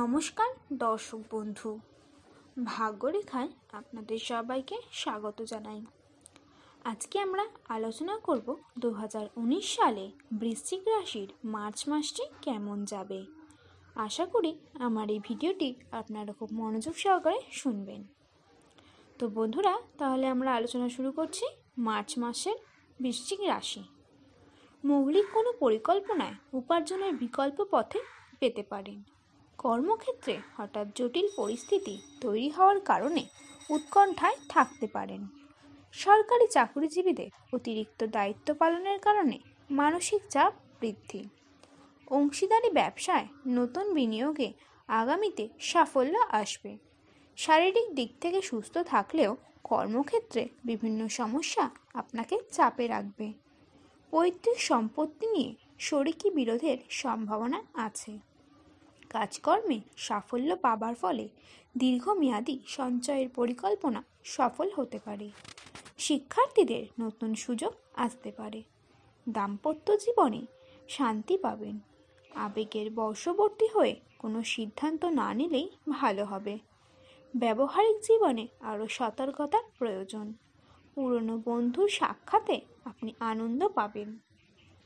নমস্কার, দর্শক বন্ধু। ভাগ্যরেখায় আপনাদের সবাইকে স্বাগত জানাই। আজকে আমরা আলোচনা করব দু হাজার উনিশ সালে বৃশ্চিক রাশির মার্চ মাসটি কেমন যাবে। আশা করি আমার এই ভিডিওটি আপনারা খুব মনোযোগ সহকারে শুনবেন। তো বন্ধুরা, তাহলে আমরা আলোচনা শুরু করছি মার্চ মাসের বৃশ্চিক রাশি। মৌলিক কোনো পরিকল্পনায় উপার্জনের বিকল্প পথে পেতে পারেন। কর্মক্ষেত্রে হঠাৎ জটিল পরিস্থিতি তৈরি হওয়ার কারণে উৎকণ্ঠায় থাকতে পারেন। সরকারি চাকরিজীবীদের অতিরিক্ত দায়িত্ব পালনের কারণে মানসিক চাপ বৃদ্ধি। অংশীদারি ব্যবসায় নতুন বিনিয়োগে আগামীতে সাফল্য আসবে। শারীরিক দিক থেকে সুস্থ থাকলেও কর্মক্ষেত্রে বিভিন্ন সমস্যা আপনাকে চাপে রাখবে। পৈতৃক সম্পত্তি নিয়ে শরিকি বিরোধের সম্ভাবনা আছে। কাজকর্মে সাফল্য পাবার ফলে দীর্ঘমেয়াদী সঞ্চয়ের পরিকল্পনা সফল হতে পারে। শিক্ষার্থীদের নতুন সুযোগ আসতে পারে। দাম্পত্য জীবনে শান্তি পাবেন। আবেগের বর্ষবর্তী হয়ে কোনো সিদ্ধান্ত না নিলেই ভালো হবে। ব্যবহারিক জীবনে আরও সতর্কতার প্রয়োজন। পুরনো বন্ধুর সাক্ষাতে আপনি আনন্দ পাবেন।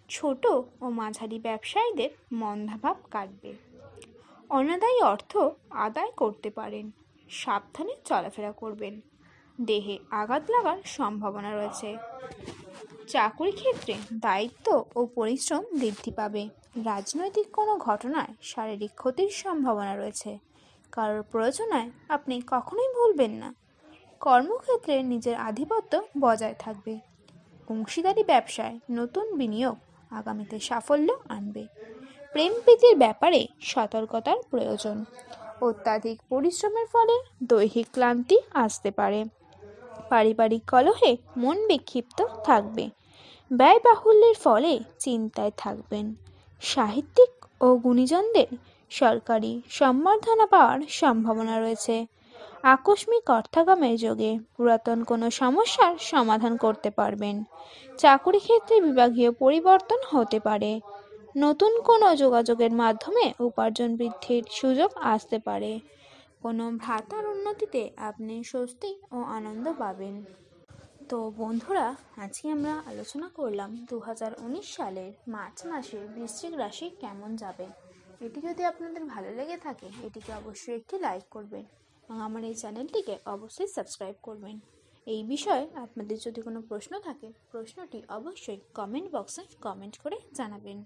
ছোট ও মাঝারি ব্যবসায়ীদের মন্দাভাব কাটবে। অনাদায়ী অর্থ আদায় করতে পারেন। সাবধানে চলাফেরা করবেন। দেহে আঘাত লাগার সম্ভাবনা রয়েছে। চাকুরি ক্ষেত্রে দায়িত্ব ও পরিশ্রম বৃদ্ধি পাবে। রাজনৈতিক কোনো ঘটনায় শারীরিক ক্ষতির সম্ভাবনা রয়েছে। কারোর প্রয়োজনায় আপনি কখনোই ভুলবেন না। কর্মক্ষেত্রে নিজের আধিপত্য বজায় থাকবে। অংশীদারি ব্যবসায় নতুন বিনিয়োগ আগামীতে সাফল্য আনবে। প্রেম প্রীতির ব্যাপারে সতর্কতার প্রয়োজন। অত্যাধিক পরিশ্রমের ফলে দৈহিক ক্লান্তি আসতে পারে। পারিবারিক কলহে মন বিক্ষিপ্ত থাকবে। ব্যয়বাহুল্যের ফলে চিন্তায় থাকবেন। সাহিত্যিক ও গুণীজনদের সরকারি সম্বর্ধনা পাওয়ার সম্ভাবনা রয়েছে। আকস্মিক অর্থাগমের যোগে পুরাতন কোনো সমস্যার সমাধান করতে পারবেন। চাকুরি ক্ষেত্রে বিভাগীয় পরিবর্তন হতে পারে। নতুন কোনো যোগাযোগের মাধ্যমে উপার্জন বৃদ্ধির সুযোগ আসতে পারে। কোনো ভাতার উন্নতিতে আপনি স্বস্তি ও আনন্দ পাবেন। তো বন্ধুরা, আজকে আমরা আলোচনা করলাম দু হাজার উনিশ সালের মার্চ মাসে বৃশ্চিক রাশি কেমন যাবে? এটি যদি আপনাদের ভালো লেগে থাকে, এটিকে অবশ্যই একটি লাইক করবেন এবং আমার এই চ্যানেলটিকে অবশ্যই সাবস্ক্রাইব করবেন। এই বিষয়ে আপনাদের যদি কোনো প্রশ্ন থাকে, প্রশ্নটি অবশ্যই কমেন্ট বক্সে কমেন্ট করে জানাবেন।